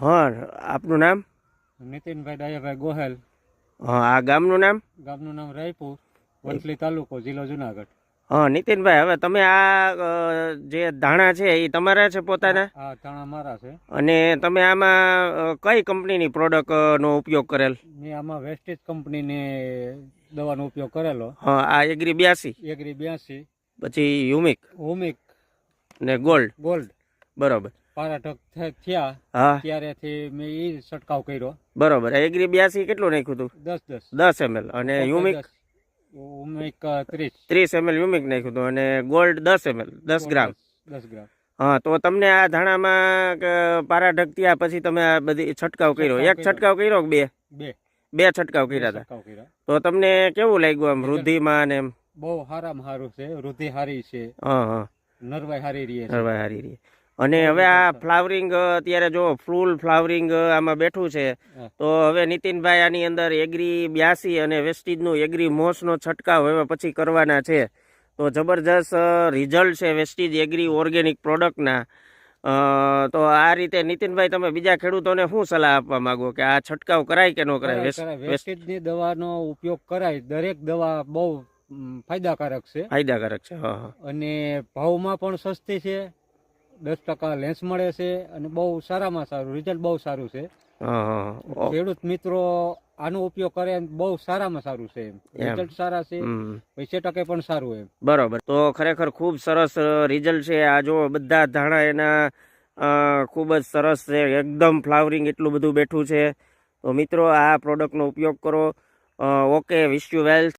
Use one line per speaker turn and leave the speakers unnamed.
હા આપનું નામ?
નીતિનભાઈ ડાયાભાઈ ગોહેલ.
હા આ ગામનું નામ?
ગામનું નામ રાયપુર વંથલી તાલુકો જિલ્લો જુનાગઢ.
હા નીતિનભાઈ હવે તમે આ જે ધાણા છે એ તમારા છે પોતાના?
હા ધાણા મારા છે.
અને તમે આમાં કઈ કંપનીની પ્રોડક્ટનો ઉપયોગ કરેલ?
મેં આમાં વેસ્ટેજ કંપનીની દવાનો ઉપયોગ કરેલો.
હા આ એગ્રી બ્યાસી?
એગ્રી બ્યાસી.
પછી યુમિક?
હોમિક
ને ગોલ્ડ?
ગોલ્ડ.
બરોબર.
પારાટક થયા
હા.
ત્યારેથી મેં એ છટકાવ કર્યો.
બરોબર. એગ્રી બ્યાસી કેટલું નાખ્યું હતું
દસ દસ.
દસ એમએલ. અને યુમિક?
યુમિક ત્રીસ.
ત્રીસ એમએલ યુમિક નાખ્યું હતું અને ગોલ્ડ દસ એમએલ દસ ગ્રામ.
દસ ગ્રામ.
હા તો તમને આ ધાણામાં પારા ઢગત્યા પછી તમે આ બધી છંટકાવ કર્યો. એક છંટકાવ કર્યો. બે?
બે.
બે છંટકાવ કર્યા હતા તો તમને કેવું લાગ્યું આમ વૃદ્ધિમાં ને એમ?
બહુ સારામાં સારું છે. વૃદ્ધિ હારી છે.
હા હા.
નરવાઈ હારી રહી
નરવાઈ હારી રહી અને હવે આ ફ્લાવરિંગ અત્યારે જો ફૂલ ફ્લાવરિંગ આમાં બેઠું છે તો હવે નીતિનભાઈ આની અંદર એગ્રી બ્યાસી અને વેસ્ટીજનું એગ્રી મોસનો છંટકાવ હવે પછી કરવાના છે. તો જબરજસ્ત રિઝલ્ટ છે વેસ્ટીજ એગ્રી ઓર્ગેનિક પ્રોડક્ટના. તો આ રીતે નીતિનભાઈ તમે બીજા ખેડૂતોને શું સલાહ આપવા માંગો? કે આ છંટકાવ કરાય કે ન કરાય? વેસ્ટ- વેસ્ટ-
દવાનો ઉપયોગ કરાય. દરેક દવા બહુ ફાયદાકારક છે.
ફાયદાકારક છે હા હા.
અને ભાવમાં પણ સસ્તી છે. દસ ટકા લેન્સ મળે છે અને બહુ સારામાં સારું રિઝલ્ટ બહુ સારું છે. ખેડૂત મિત્રો આનો ઉપયોગ કરે બહુ સારામાં સારું છે. રિઝલ્ટ સારા છે પૈસે ટકે પણ સારું એમ.
બરોબર. તો ખરેખર ખૂબ સરસ રિઝલ્ટ છે. આ જો બધા ધાણા એના ખૂબ જ સરસ છે. એકદમ ફ્લાવરિંગ એટલું બધું બેઠું છે. તો મિત્રો આ પ્રોડક્ટનો ઉપયોગ કરો. Okay wish you wealth